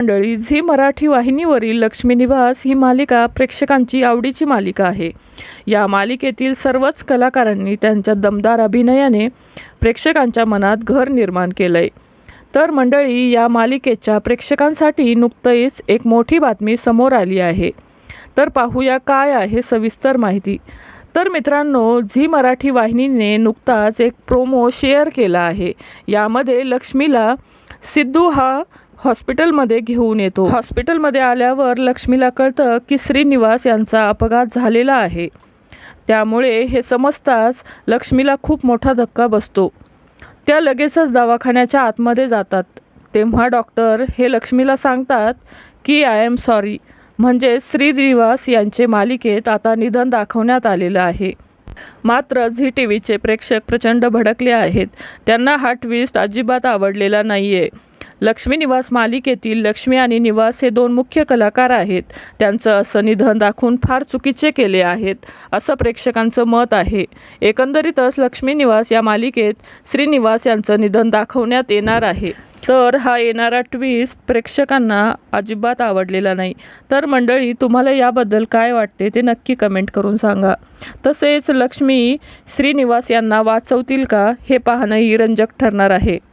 मंडळी झी मराठी वाहिनीवरील लक्ष्मी निवास ही मालिका प्रेक्षकांची आवडीची मालिका आहे. या मालिकेतील सर्वच कलाकारांनी त्यांच्या दमदार अभिनयाने प्रेक्षकांच्या मनात घर निर्माण केलंय. तर मंडळी या मालिकेच्या प्रेक्षकांसाठी नुकतंच एक मोठी बातमी समोर आली आहे. तर पाहूया काय आहे सविस्तर माहिती. तर मित्रांनो झी मराठी वाहिनीने नुकताच एक प्रोमो शेअर केला आहे. यामध्ये लक्ष्मीला सिद्धू हा हॉस्पिटलमध्ये घेऊन येतो. हॉस्पिटलमध्ये आल्यावर लक्ष्मीला कळतं की श्रीनिवास यांचा अपघात झालेला आहे. त्यामुळे हे समजताच लक्ष्मीला खूप मोठा धक्का बसतो. त्या लगेचच दवाखान्याच्या आतमध्ये जातात. तेव्हा डॉक्टर हे लक्ष्मीला सांगतात की आय एम सॉरी म्हणजे श्रीनिवास यांचे मालिकेत आता निधन दाखवण्यात आलेलं आहे. मात्र झी टी व्हीचे प्रेक्षक प्रचंड भडकले आहेत. त्यांना हा ट्विस्ट अजिबात आवडलेला नाही आहे लक्ष्मी निवास मालिकेतील लक्ष्मी आणि निवास हे दोन मुख्य कलाकार आहेत. त्यांचं असं निधन दाखवून फार चुकीचे केले आहेत असं प्रेक्षकांचं मत आहे. एकंदरीतच लक्ष्मी निवास या मालिकेत श्रीनिवास यांचं निधन दाखवण्यात येणार आहे. तर हा येणारा ट्विस्ट प्रेक्षकांना अजिबात आवडलेला नाही. तर मंडळी तुम्हाला याबद्दल काय वाटते ते नक्की कमेंट करून सांगा. तसेच लक्ष्मी श्रीनिवास यांना वाचवतील का हे पाहणंही रंजक ठरणार आहे.